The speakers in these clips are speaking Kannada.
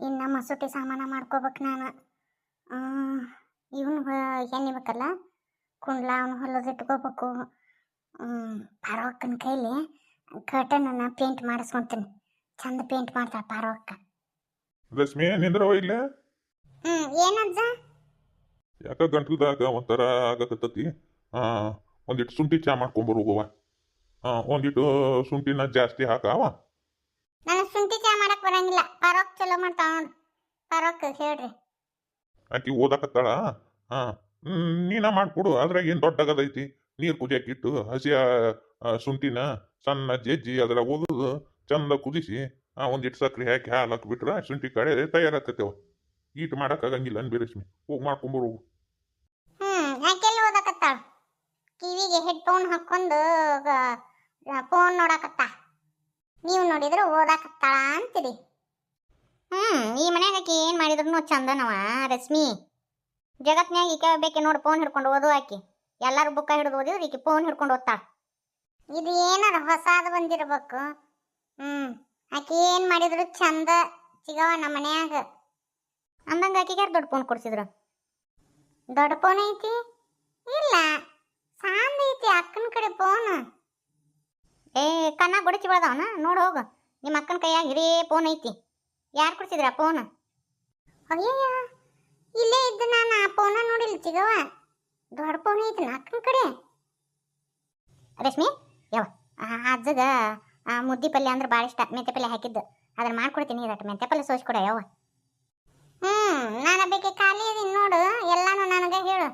ಇನ್ನು ಮಸೂತಿ ಸಾಮಾನ ಮಾಡ್ಕೋಬೇಕು ನಾನು. ಇವನು ಏನಿಬೇಕಲ್ಲ ಕುಂಡ್ಲ ಅವನು ಹೊಲದ ಇಟ್ಕೋಬೇಕು. ಪಾರವಕ್ಕನ ಕೈಲಿ ಕರ್ಟನನ್ನು ಪೇಂಟ್ ಮಾಡಿಸ್ಕೊತೀನಿ. ಚಂದ ಪೇಂಟ್ ಮಾಡ್ತಾಳೆ ಪಾರವಕ್ಕ. ರಶ್ಮಿ ನಿಂದ್ರವ ಇಲ್ಲ? ಹ್ಞೂ ಏನಜ್ಜ ಯಾಕ ಗಂಟಲ್ದಾಗ ಒಂಥರ ಆಗಕತ್ತತಿ? ಒಂದಿಟ್ಟು ಶುಂಠಿ ಚಾ ಮಾಡ್ಕೊಂಬರು ಹೋಗುವ ಒಂದಿಟ್ಟು ಶುಂಠಿನ ಜಾಸ್ತಿ ಹಾಕಾವ ನನಗೆ ಶುಂಠಿ ಚಾ ಮಾಡಕ್ ಬರಂಗಿಲ್ಲ ಪಾರವಕ್ ಚಲೋ ಮಾಡ್ತಾವ ನೋಡು ಪಾರವಕ್ ಹೇಳ್ರಿ. ಆಕಿ ಓದಾಕತ್ತಾಳ? ಹಾ. ನೀನ ಮಾಡ್ಕೊಡು. ಅದ್ರಾಗ ಏನ್ ದೊಡ್ಡಗದೈತಿ? ನೀರು ಕುದಿಯಾಕಿಟ್ಟು ಹಸಿ ಆ, ಆ, ಶುಂಠಿನ ಸಣ್ಣ ಜಜ್ಜಿ ಅದ್ರಾಗ ಓದುದು ಚಂದ ಕುದಿಸಿ ಆ ಒಂದಿಟ್ಟು ಸಕ್ರೆ ಹಾಕಿ ಹಾಲು ಹಾಕ್ಬಿಟ್ರೆ ಶುಂಠಿ ಕಡೆ ತಯಾರಾಕತ್ತೇವ ಈಟ್ ಮಾಡಕ್ಕಾಗಂಗಿಲ್ಲ ಅನ್ಬಿ ರಶ್ಮಿ ಹೋಗಿ ಮಾಡ್ಕೊಂಬರು ಹೋಗು ಹೆಡ್ ಓದಕತ್ತಾಳ? ಕಿವಿಗೆ ಹೆಡ್ಫೋನ್ ಹಾಕೊಂಡು ಫೋನ್ ನೋಡಕತ್ತ? ನೀವು ನೋಡಿದ್ರೆ ಓದಾಕತ್ತಾಳ ಅಂತೀರಿ. ಹ್ಮ್, ಈ ಮನ್ಯಾಗ ಆಕಿ ಏನ್ ಮಾಡಿದ್ರು ಚಂದನವ, ರಶ್ಮಿ. ಜಗತ್ನ್ಯಾಗ ಈಕೆ ಬೇಕೆ ನೋಡಿ ಫೋನ್ ಹಿಡ್ಕೊಂಡು ಓದು ಆಕಿ. ಎಲ್ಲಾರು ಬುಕ್ಕ ಹಿಡಿದು ಓದಿದ್ರು ಈಕೆ ಫೋನ್ ಹಿಡ್ಕೊಂಡು ಓದ್ತಾಳ ಇದು ಏನಾರ ಹೊಸಾದ್ ಬಂದಿರ್ಬೇಕು. ಹ್ಮ್, ಆಕಿ ಏನ್ ಮಾಡಿದ್ರು ಚಂದ ಸಿಗವ ನಮ್ಮ ಮನ್ಯಾಗ. ಅಂದಂಗ ಆಕಿಗೆ ಯಾರು ದೊಡ್ಡ ಫೋನ್ ಕೊಡ್ಸಿದ್ರು? ದೊಡ್ಡ ಫೋನ್ ಐತಿ? ಇಲ್ಲ, ಸಾಂದ ಐತಿ ಅಕ್ಕನ ಕಡೆ ಫೋನ್ ಏ ಕಣ್ಣ ಗುಡಚಿ ಬಳದವನ? ನೋಡು ಹೋಗು. ನಿಮ್ಮ ಅಕ್ಕನ ಕೈಯಾಗ ಹಿರೇ ಫೋನ್ ಐತಿ. ಯಾರು ಕೊಡ್ಸಿದ್ರ ಫೋನ್ ಅಯ್ಯಯ್ಯ ಇಲ್ಲೇ ಇದ್ದ ನಾನು ಆ ಫೋನ ನೋಡಿಲ್ಲ ಚಿಗವ ದೊಡ್ಡ ಫೋನ್ ಐತಿ ನಾಲ್ಕು ಕಡೆ. ರಶ್ಮಿ ಯಾವ ಅಜ್ಜಗ ಮುದ್ದಿ ಪಲ್ಯ ಅಂದ್ರೆ ಭಾಳ ಇಷ್ಟ ಮೆಂತೆ ಪಲ್ಯ ಹಾಕಿದ್ದು. ಅದನ್ನ ಮಾಡ್ಕೊಡ್ತೀನಿ ಇದಟ್ಟು ಮೆಂತೆ ಪಲ್ಯ ಸೋಸ್ಕೊಡ ಯಾವ ಹ್ಮ್ ನಾನು ಬೇಕೆ ಖಾಲಿ ಇದೀನಿ ನೋಡು ಎಲ್ಲಾನು ನನಗೆ ಹೇಳು.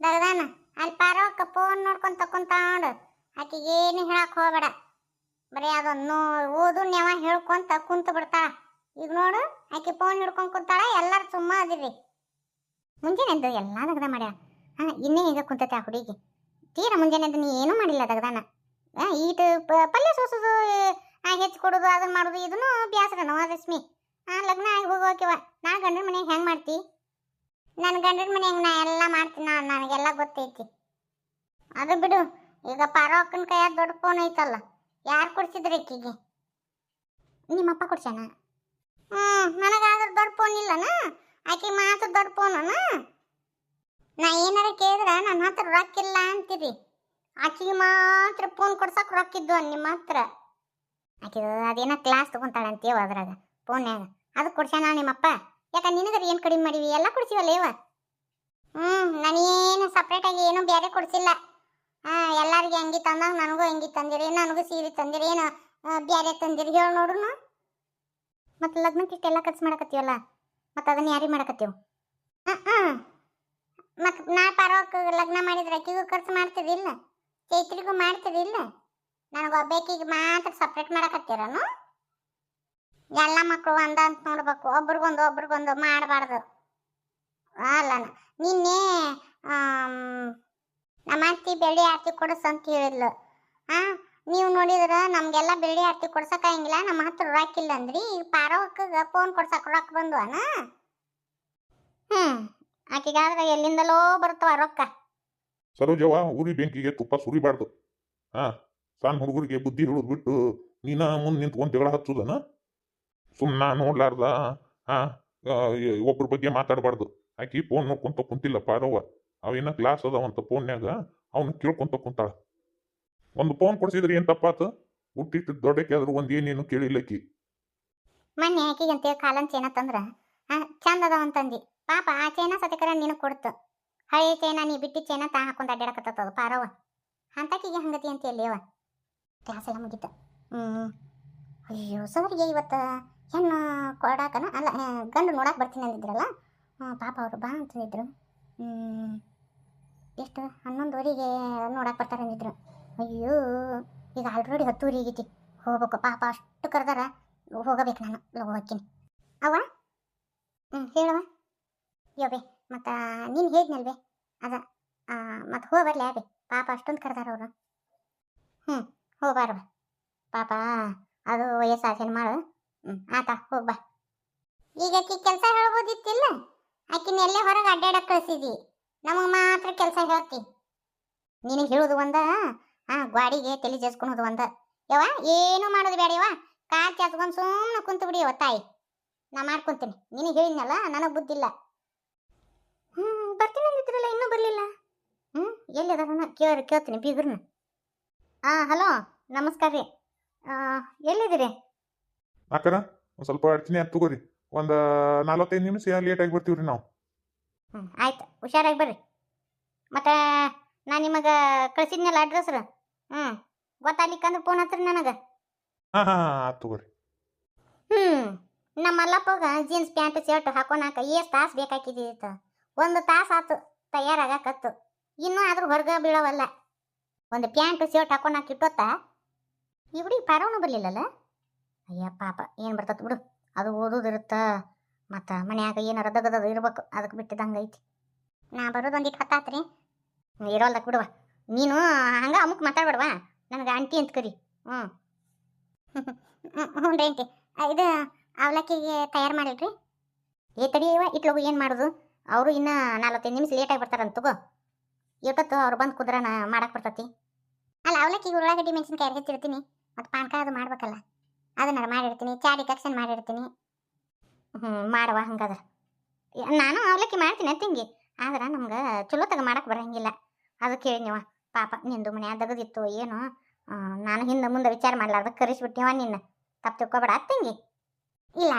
ದಗದಾನ ಅಲ್ಲಿ ಪಾರೋಕ್ಕ ಫೋನ್ ನೋಡ್ಕೊಂತ ಕುಂತಾಡು ಆಕಿಗೆ ಏನು ಹೇಳಕ್ ಹೋಗ್ಬೇಡ. ಬರೀ ಅದನ್ನು ಓದು ನೆವ ಹೇಳ್ಕೊಂತ ಕುಂತು ಬಿಡ್ತಾಳ. ಈಗ ನೋಡು, ಆಕೆ ಫೋನ್ ಹಿಡ್ಕೊಂಡ್ ಕೂತಾಳ, ಎಲ್ಲಾರು ಸುಮ್ಮ ಅದಿರಿ. ಮುಂಜಾನೆ ಎದ್ದು ಎಲ್ಲ ದಗದ ಮಾಡ್ಯಾಳ. ಹಾ, ಇನ್ನೇ ಈಗ ಕುಂತತೆ ಆ ಹುಡುಗಿ. ತೀರ ಮುಂಜಾನೆ ಎದ್ದು ನೀ ಏನೂ ಮಾಡಿಲ್ಲ ದಗದಾನ? ಈಟು ಪಲ್ಯ ಸೋಸೋದು ಹೆಚ್ಚು ಕೊಡೋದು ಅದನ್ನ ಮಾಡೋದು, ಇದನ್ನು ಬ್ಯಾಸರ ನವ ರಶ್ಮಿ ಆ, ಲಗ್ನ ಆಗಿ ಹೋಗೋಕೆವ. ನಾ ಗಂಡನ ಮನೆಗೆ ಹೆಂಗ್ ಮಾಡ್ತಿ? ನನ್ನ ಗಂಡನ ಮನೆಯಾಗ ನಾ ಎಲ್ಲ ಮಾಡ್ತೀನಿ ನಾ ನನಗೆಲ್ಲ ಗೊತ್ತೈತಿ. ಅದು ಬಿಡು, ಈಗ ಪಾರೋ ಅಕ್ಕನ ಕೈಯಾಗ ದೊಡ್ಡ ಫೋನ್ ಐತಲ್ಲ, ಯಾರು ಕೊಡ್ಸಿದ್ರಿ ಅಕ್ಕಿಗೆ ನಿಮ್ಮಪ್ಪ ಕೊಡ್ಸ್ಯಾನ? ಹ್ಮ್, ನನಗಾದ್ರೆ ದೊಡ್ಡ ಫೋನ್ ಇಲ್ಲನ? ಆಕಿ ಮಾತ್ರ ದೊಡ್ಡ ಫೋನನ ನಾ ಏನಾರ ಕೇಳಿದ್ರ ನನ್ನ ಹತ್ರ ರೊಕ್ಕ ಇಲ್ಲ ಅಂತೀರಿ. ಆಕಿಗೆ ಮಾತ್ರ ಫೋನ್ ಕೊಡ್ಸಕ್ ರೊಕ್ಕ ಇದ್ವು ನಿಮ್ಮ ಹತ್ರ. ಆಕಿ ಅದೇನ ಕ್ಲಾಸ್ ತಗೊಂತಾಳ ಅಂತೀವ ಅದ್ರಾಗ ಫೋನ್ಯಾಗ ಅದು ಕೊಡ್ಸ್ಯಾನ ನಿಮ್ಮಪ್ಪ ಯಾಕ ನಿನಗರ ಏನು ಕಡಿಮೆ ಮಾಡಿವಿ? ಎಲ್ಲ ಕೊಡ್ಸಿವಲ್ಲ ಇವ? ಹ್ಮ್ ನಾನೇನು ಸಪ್ರೇಟಾಗಿ ಏನು ಬೇರೆ ಕೊಡ್ಸಿಲ್ಲ. ಹಾಂ ಎಲ್ಲರಿಗೆ ಅಂಗಿ ತಂದಾಗ ನನಗೂ ಅಂಗಿ ತಂದಿರಿ, ನನಗೂ ಸೀರೆ ತಂದಿರಿ, ಏನು ಬೇರೆ ತಂದಿರಿ. ಹೇಳಿ ನೋಡುನು. ಮತ್ತೆ ಲಗ್ನಕ್ಕೆ ಇಷ್ಟೆಲ್ಲ ಖರ್ಚು ಮಾಡಕತ್ತೀವಲ್ಲ? ಮತ್ತೆ ಅದನ್ನ ಯಾರಿಗೆ ಮಾಡಕತ್ತೀವಿ? ಮತ್ತೆ ನಾ ಪರವಕ್ಕೆ ಲಗ್ನ ಮಾಡಿದ್ರೆ ಅಕ್ಕಿಗೂ ಖರ್ಚು ಮಾಡ್ತಿದಿಲ್ಲ, ಚೈತ್ರಿಗೂ ಮಾಡ್ತಿದಿಲ್ಲ. ನನಗೆ ಒಬ್ಬೇಕಿಗೆ ಮಾತ್ರ ಸಪ್ರೇಟ್ ಮಾಡಕತ್ತೀರನು? ಎಲ್ಲ ಮಕ್ಕಳು ಒಂದ ಅಂತ ನೋಡ್ಬೇಕು, ಒಬ್ರಿಗೊಂದು ಒಬ್ರಿಗೊಂದು ಮಾಡಬಾರ್ದು. ಅಲ್ಲ, ನಿನ್ನೆ ನಮ್ಮ ಅತ್ತಿ ಬೆಳ್ಳಿ ಆರ್ತಿ ಕೊಡಿಸ್ ಅಂತ ಹೇಳಿದ್ಲು. ಆ ನೀವು ನೋಡಿದ್ರೆ ನಮಗೆಲ್ಲ ಬೆಳ್ಳಿ ಆರತಿ ಕೊಡ್ಸಕ್ಕಾಗಿಲ್ಲ ನಮ್ಮ ಹತ್ರ ರೊಕ್ಕಿಲ್ಲ ಅಂದ್ರಿ ಈಗ ಫೋನ್ ಕೊಡ್ಸಕ್ಕೆ ರೊಕ್ಕ ಬಂದ್ವನ? ಹ್ಮ್, ಆಕೆಗಾದ್ರೆ ಎಲ್ಲಿಂದಲೋ ಬರ್ತವ ರೊಕ್ಕ. ಸರೋಜವ ಉರಿ ಬೆಂಕಿಗೆ ತುಪ್ಪ ಸುರಿಬಾರ್ದು. ಹಾ ಸಣ್ಣ ಹುಡುಗರಿಗೆ ಬುದ್ಧಿ ಹೇಳೋದು ಬಿಟ್ಟು ನೀನ ಮುಂದೆ ನಿಂತ್ಕೊಂಡು ಜಗಳ ಹಚ್ಚುದನ? ಸುಮ್ಮನ ನೋಡ್ಲಾರ್ದ ಹಾ ಒಬ್ರ ಬಗ್ಗೆ ಮಾತಾಡಬಾರ್ದು. ಆಕಿ ಫೋನ್ ನೋಡ್ಕೊಂತ ಕುಂತಿಲ್ಲ ಪಾರವ್ವ ಅವೇನ ಕ್ಲಾಸ್ ಅದಾವಂತ ಫೋನ್ಯಾಗ ಅವನು ಕೇಳ್ಕೊಂತ ಕುಂತಾಳ. ಒಂದು ಫೋನ್ ಕೊಡ್ಸಿದ್ರಿ ಏನ್ ತಪ್ಪಾತು? ಹುಟ್ಟಿಟ್ಟು ದೊಡ್ಡಕ್ಕೆ ಆದ್ರೂ ಒಂದ್ ಏನೇನು ಕೇಳಿಲ್ಲಕ್ಕಿ ಮೊನ್ನೆ ಆಕಿಗಂತೆ ಕಾಲನ್ ಚೇನಾ ತಂದ್ರ. ಚಂದ ಅದಾವ ಅಂತಂದಿ. ಪಾಪ ಆ ಚೇನಾ ಸತ್ಯಕರ ನಿನಗೆ ಕೊಡ್ತು. ಹಳೆ ಚೇನಾ, ನೀ ಬಿಟ್ಟಿ ಚೇನಾ ತಾ ಹಾಕೊಂಡ್ ಅಡ್ಡಾಡಕತ್ತದ ಪಾರವ ಅಂತಕಿಗೆ ಹಂಗತಿ ಅಂತ ಅವ. ಕ್ಲಾಸ್ ಎಲ್ಲ ಮುಗಿತ. ಹ್ಮ್. ಅಯ್ಯೋ ಸರ್ಗೆ ಇವತ್ತು ಹೆಣ್ಣು ಕೊಡಾಕನ? ಅಲ್ಲ ಗಂಡು ನೋಡಕ್ ಬರ್ತೀನಿ ಅಂದಿದ್ರಲ್ಲ? ಪಾಪ ಅವರು ಬಾ ಅಂತಂದಿದ್ರು. ಎಷ್ಟು ಹನ್ನೊಂದುವರೆಗೆ ನೋಡಕ್ ಬರ್ತಾರೆ ಅಂದಿದ್ರು ಅಯ್ಯೋ, ಈಗ ಆಲ್ರೆಡಿ ಹತ್ತೂರಿ ಆಗೈತಿ ಹೋಗ್ಬೇಕು ಪಾಪ ಅಷ್ಟು ಕರೆದಾರ. ಹೋಗಬೇಕು ನಾನು ಹೋಗ್ತೀನಿ. ಅವ ಹ್ಞೂ ಹೇಳವ ಯೋಬೆ ಮತ್ತು ನೀನು ಹೇಳಿದ್ನಲ್ವೇ ಅದ ಮತ್ತು ಹೋಗಬರ್ಲಿ ಅಬೆ ಪಾಪ ಅಷ್ಟೊಂದು ಕರೆದಾರ ಅವರು. ಹ್ಞೂ ಬಾ ಪಾಪ, ಅದು ವಯಸ್ಸಾಸೇನು ಮಾಡು. ಹ್ಞೂ ಆತ ಹೋಗ್ಬಾ ಈಗ ಆಕಿ ಕೆಲಸ ಹೇಳ್ಬೋದಿತ್ತಿಲ್ಲ? ಆಕಿನ ಎಲ್ಲೇ ಹೊರಗೆ ಅಡ್ಡಾಡಕ್ಕೆ ಕಳಿಸಿದಿ. ನಮಗೆ ಮಾತ್ರ ಕೆಲಸ ಹೇಳ್ತಿ. ನಿನಗೆ ಹೇಳೋದು ಒಂದ ಆ ಗ್ವಾಡಿಗೆ ತಲೆ ಜಸ್ಕೊಳೋದು ಒಂದ. ಯವ್ವ ಏನು ಮಾಡೋದು ಬೇಡ ಯವ ಕಾಲ್ ಚಾಚ್ಕೊಂಡು ಸುಮ್ಮನೆ ಕುಂತು ಬಿಡಿ ತಾಯಿ. ನಾ ಮಾಡ್ಕೊಂತೀನಿ. ನಿನಗೆ ಹೇಳಿದ್ನಲ್ಲ ನನಗೆ ಬುದ್ಧಿಲ್ಲ ಹ್ಞೂ ಬರ್ತೀನಿ ಅಂದಿದ್ರಲ್ಲ ಇನ್ನೂ ಬರಲಿಲ್ಲ. ಹ್ಞೂ ಎಲ್ಲಿ ಅದಾರ ಕೇಳ ಕೇಳ್ತೀನಿ ಬೀಗ್ರನ್ನ. ಹಾಂ ಹಲೋ ನಮಸ್ಕಾರ ರೀ. ಎಲ್ಲಿದ್ದೀರಿ? ಅಕ್ಕರ ಒಂದು ಸ್ವಲ್ಪ ಅಡ್ತೀನಿ ಅದು ತಗೋರಿ. ಒಂದು ನಲವತ್ತೈದು ನಿಮಿಷ ಲೇಟಾಗಿ ಬರ್ತೀವಿ ರೀ ನಾವು. ಹ್ಞೂ ಆಯ್ತು. ಹುಷಾರಾಗಿ ಬರ್ರಿ. ಮತ್ತು ನಾನು ನಿಮಗೆ ಕಳ್ಸಿದ್ನಲ್ಲ ಅಡ್ರೆಸ್ ಹ್ಞೂ ಗೊತ್ತಾಗ್ಲಿಕ್ಕಂದ್ರೆ ಫೋನ್ ಹಚ್ಚ್ರಿ ನನಗೆ. ಹಾಂ ಹಾಂ ಆಯ್ತು ತಗೋರಿ. ಹ್ಞೂ ನಮ್ಮ ಮಲ್ಲಪ್ಪಗ ಜೀನ್ಸ್ ಪ್ಯಾಂಟ್ ಶರ್ಟ್ ಹಾಕೊಳಕ ಎಷ್ಟು ತಾಸು ಬೇಕಾಕಿದಿತ್ತು ಒಂದು ತಾಸು ಆತು ತಯಾರಾಗಕತ್ತು ಇನ್ನೂ ಆದ್ರೂ ಹೊರಗ ಬೀಳವಲ್ಲ. ಒಂದು ಪ್ಯಾಂಟ್ ಶರ್ಟ್ ಹಾಕೊಳಕ್ ಇಟ್ಟೊತ್ತ. ಇವ್ರಿಗೆ ಪಾರವನು ಬರ್ಲಿಲ್ಲಲ್ಲ. ಅಯ್ಯ ಪಾಪ ಏನು ಬರ್ತತ್ ಬಿಡು. ಅದು ಓದೋದಿರುತ್ತ ಮತ್ತು ಮನ್ಯಾಗ ಏನಾರ ದಗದದು ಇರ್ಬೇಕು. ಅದಕ್ಕೆ ಬಿಟ್ಟಿದಂಗೆ ಐತಿ. ನಾ ಬರೋದು ಒಂದಿಟ್ಟು ಹತ್ತಾತ್ರಿ ಇರೋಲ್ದಕ್ಕೆ ಬಿಡುವ. ನೀನು ಹಂಗೆ ಅಮುಕ್ ಮಾತಾಡ್ಬೇಡವಾ? ನನಗೆ ಆಂಟಿ ಅಂತ ಕರಿ. ಹ್ಞೂ. ಹ್ಞೂ ರೀ ಆಂಟಿ. ಇದು ಅವಲಕ್ಕಿಗೆ ತಯಾರು ಮಾಡಿಲ್ರಿ? ಏ ತಡಿಯವ ಇಟ್ಲಗು ಏನು ಮಾಡೋದು? ಅವರು ಇನ್ನು ನಲ್ವತ್ತೈದು ನಿಮಿಷ ಲೇಟಾಗಿ ಬರ್ತಾರಂತ ತಗೋ. ಎಷ್ಟೊತ್ತು ಅವ್ರು ಬಂದು ಕುದ್ರ ಮಾಡಕ್ಕೆ ಬರ್ತೈತಿ. ಅಲ್ಲ, ಅವಲಕ್ಕಿಗೆ ಉಳ್ಳಾಗಡ್ಡಿ ಮೆಣಸಿನ್ಕಾಯಿ ಹೆಚ್ಚಿರ್ತೀನಿ. ಮತ್ತು ಪಾನಕ ಅದು ಮಾಡ್ಬೇಕಲ್ಲ. ಅದನ್ನ ಮಾಡಿರ್ತೀನಿ, ಚಾಡಿ ಕಕ್ಷನ್ ಮಾಡಿರ್ತೀನಿ. ಹ್ಞೂ ಮಾಡುವ ಹಂಗಾದ್ರೆ. ನಾನು ಅವಲಕ್ಕಿ ಮಾಡ್ತೀನಿ ತಿಂಗಿ. ಆದ್ರೆ ನಮ್ಗೆ ಚಲೋ ತಗ ಮಾಡಕ್ಕೆ ಬರಂಗಿಲ್ಲ. ಅದಕ್ಕೆ ಹೇಳಿದ್ನಿವ ಪಾಪ ನಿಂದು ಮನೆ ಏನು? ನಾನು ಹಿಂದೆ ಮುಂದೆ ವಿಚಾರ ಮಾಡ್ಲಾರ್ದ ಕರೆಸಿಬಿಟ್ಟಿವ ನಿನ್ನ. ತಪ್ಪು ತಿಳ್ಕೊಬೇಡ ಅತ್ತಂಗಿ ಇಲ್ಲ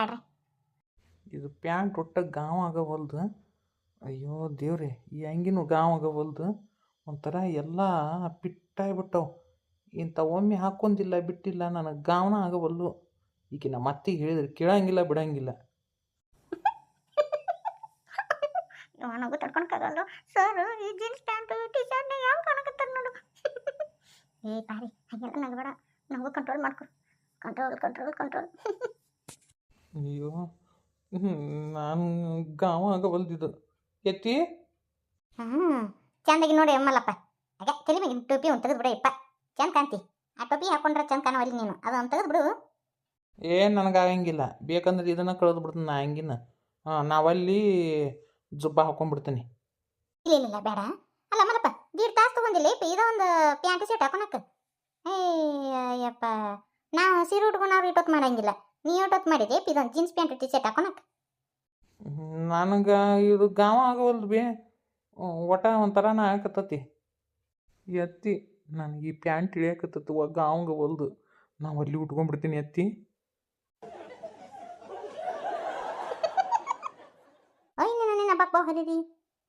ಇದು ಪ್ಯಾಂಟ್ ಒಟ್ಟ ಗಾಂವ ಆಗವಲ್ದು. ಅಯ್ಯೋ ದೇವ್ರೆ, ಈ ಅಂಗಿನೂ ಗಾಂವ ಆಗವಲ್ದು. ಒಂಥರ ಎಲ್ಲ ಪಿಟ್ಟಾಗ್ಬಿಟ್ಟವು. ಇಂಥ ಒಮ್ಮೆ ಹಾಕೊಂದಿಲ್ಲ, ಬಿಟ್ಟಿಲ್ಲ, ನನಗೆ ಗಾವನ ಆಗವಲ್ಲು ಈಗ ನಮ್ಮ ಅತ್ತಿಗೆ ಹೇಳಿದ್ರೆ ಕೇಳಂಗಿಲ್ಲ, ಬಿಡಂಗಿಲ್ಲ. ನನಗೂ ತಡ್ಕೊಳಕ್ಕಾಗಲ್ಲ ಸರ್ ಈ ಜೀನ್ಸ್ ಪ್ಯಾಂಟ್ ಟಿ ಶರ್ಟ್ ಯಾವ ಕಾಣಕತ್ತಾರ ನೋಡು. ಏ ಪಾರಿ ಹಾಗೆಲ್ಲ ನಗಬೇಡ ನಮಗೂ ಕಂಟ್ರೋಲ್ ಮಾಡ್ಕೊ ಕಂಟ್ರೋಲ್ ಕಂಟ್ರೋಲ್ ಕಂಟ್ರೋಲ್ ಅಯ್ಯೋ ನಾನು ಗಾವ ಆಗವಲ್ದಿದು ಎತ್ತಿ? ಹ್ಞೂ ಚಂದಾಗಿ ನೋಡಿ ಅಮ್ಮಲ್ಲಪ್ಪ. ಹಾಗೆ ತಲೆ ಮೇಲೆ ಟೋಪಿ ಒಂದು ತೆಗೆದು ಬಿಡು ಇಪ್ಪ ಚಂದ ಕಾಂತಿ ಆ ಟೋಪಿ ಹಾಕೊಂಡ್ರೆ ಚಂದ ಕಾಣವಲ್ಲಿ ನೀನು. ಅದೊಂದು ತೆಗೆದು ಬಿಡು ಏ ನನಗಾಗಂಗಿಲ್ಲ ಬೇಕಂದ್ರೆ ಇದನ್ನ ಕಳೆದು ಬಿಡ್ತೀನಿ ನಾ ಹಂಗಿನ ಹಾಂ ನಾವಲ್ಲಿ ಜುಬ್ಬ ಹಾಕೊಂಡ್ಬಿಡ್ತೀನಿ. ಇಲ್ಲ ಇಲ್ಲ ಬೇಡ. ಅಲ್ಲ ಮಲಪ್ಪ ದೀಡ್ ತಾಸು ತಗೊಂಡಿಲ್ಲ ಇಪ್ಪ ಇದೊಂದು ಪ್ಯಾಂಟ್ ಶರ್ಟ್ ಹಾಕೊಳಕ್ಕೆ ಏಯ್ಯಪ್ಪ ನಾವು ಸೀರೆ ಉಟ್ಕೊಂಡವ್ರು ಇಟ್ಟೊತ್ತು ಮಾಡಂಗಿಲ್ಲ. ನೀ ಇಟ್ಟೊತ್ತು ಮಾಡಿದೆ ಇಪ್ಪ ಇದೊಂದು ಜೀನ್ಸ್ ಪ್ಯಾಂಟ್ ಟಿ ಶರ್ಟ್ ಹಾಕೊಳಕ್ಕೆ ನನಗೆ ಇದು ಗಾವ ಆಗವಲ್ದು ಬಿ. ಒಟ ಒಂಥರನ ಆಗಕತ್ತತಿ ಎತ್ತಿ ನನಗೆ ಈ ಪ್ಯಾಂಟ್ ಇಳಿಯಕತ್ತತ್ತು ಒಗ್ಗ ಗಾವಂಗ ಒಲ್ದು. ನಾವು ಅಲ್ಲಿ ಉಟ್ಕೊಂಡ್ಬಿಡ್ತೀನಿ ಎತ್ತಿ ಅಯ್ಯ ಹಬ್ಬಕ್ಕೆ ಹರಿದಿ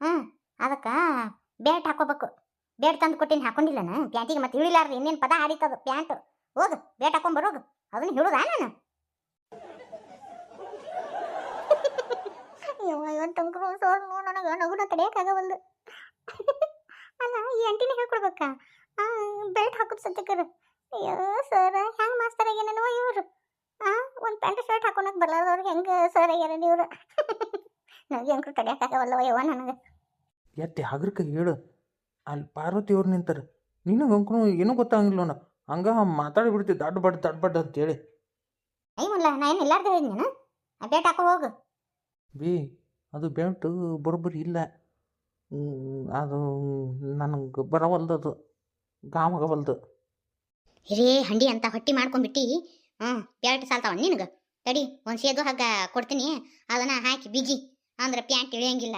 ಹಾಂ ಅದಕ್ಕೆ ಬೇಟ್ ಹಾಕೋಬೇಕು. ಬೇಟ್ ತಂದು ಕೊಟ್ಟಿನ, ಹಾಕೊಂಡಿಲ್ಲನ? ಪ್ಯಾಂಟಿಗೆ ಮತ್ತೆ ಇಳಿಲಾರ್ದು ಇನ್ನೇನು ಪದ ಹಾಡಿತದು ಪ್ಯಾಂಟ್. ಹೋಗು ಬೇಟ್ ಹಾಕೊಂಡ್ ಬರೋಗು. ಅದನ್ನ ಹೇಳುದಾ ನಾನು? ಇವತ್ತಂಕರು ಸೋರ್ ನನಗೆ ನಗುನ ತಡೆಯೋಕ್ಕಾಗವಲ್ದು ಅಲ್ಲ, ಈ ಅಂಟಿನ ಹೇಳ್ಕೊಡ್ಬೇಕಾ? ಬೆಲ್ಟ್ ಹಾಕೋದು ಸದ್ಯಕ್ಕರು. ಅಯ್ಯೋ ಸರ್ ಹೆಂಗೆ ಮಾಸ್ತರ್ ಆಗ್ಯಾನೋ ಇವರು? ಹಾಂ ಒಂದು ಪ್ಯಾಂಟ್, ಶರ್ಟ್ ಹಾಕೊಳಕ್ ಬರ್ಲಾರ್ದವ್ರಿಗೆ ಹೆಂಗೆ ಸರ್ ಆಗ್ಯಾರ ಇವರು? ನನಗೆ ತಡೆಯೋಕ್ಕಾಗವಲ್ಲವ ಯವ್ವ ನನಗೆ? ಎತ್ತಿ ಹಗ್ರಕ್ಕೆ ಹೇಳು. ಅಲ್ಲಿ ಪಾರ್ವತಿ ಅವ್ರು ನಿಂತಾರೆ. ನಿನಗೆ ಅಂಕನು ಏನೂ ಗೊತ್ತಾಗಿಲ್ಲ ನೋಡ ಹಂಗ ಮಾತಾಡಿಬಿಡ್ತಿ ದಡ್ಡ ಬಡ್ ದಡ್ಡ ಬಡ್ ಅಂತೇಳಿ. ಐಮಲ್ಲ ನಾ ಏನು ಇಲ್ಲಾರ್ದು ಹೇಳಿದ್ನೇನು ಆ ಬೇಟ್ ಹಾಕೋ ಹೋಗು. ಬಿ ಅದು ಬೆಲ್ಟು ಬರೋಬ್ಬರಿ ಇಲ್ಲ. ಅದು ನನಗೆ ಬರವಲ್ದು ಗಾಮಗವಲ್ದು ಹಿರೇ ಹಂಡಿ ಅಂತ ಹೊಟ್ಟಿ ಮಾಡ್ಕೊಂಡ್ಬಿಟ್ಟು. ಹ್ಞೂ ಬೆಲ್ಟ್ ಸಾಲ್ತಾವ ನಿನಗೆ? ತಡಿ ಒಂದು ಸೇದು ಹಗ್ಗ ಕೊಡ್ತೀನಿ. ಅದನ್ನ ಹಾಕಿ ಬಿಗಿ ಅಂದ್ರೆ ಪ್ಯಾಂಟ್ ಇಳಿಯಂಗಿಲ್ಲ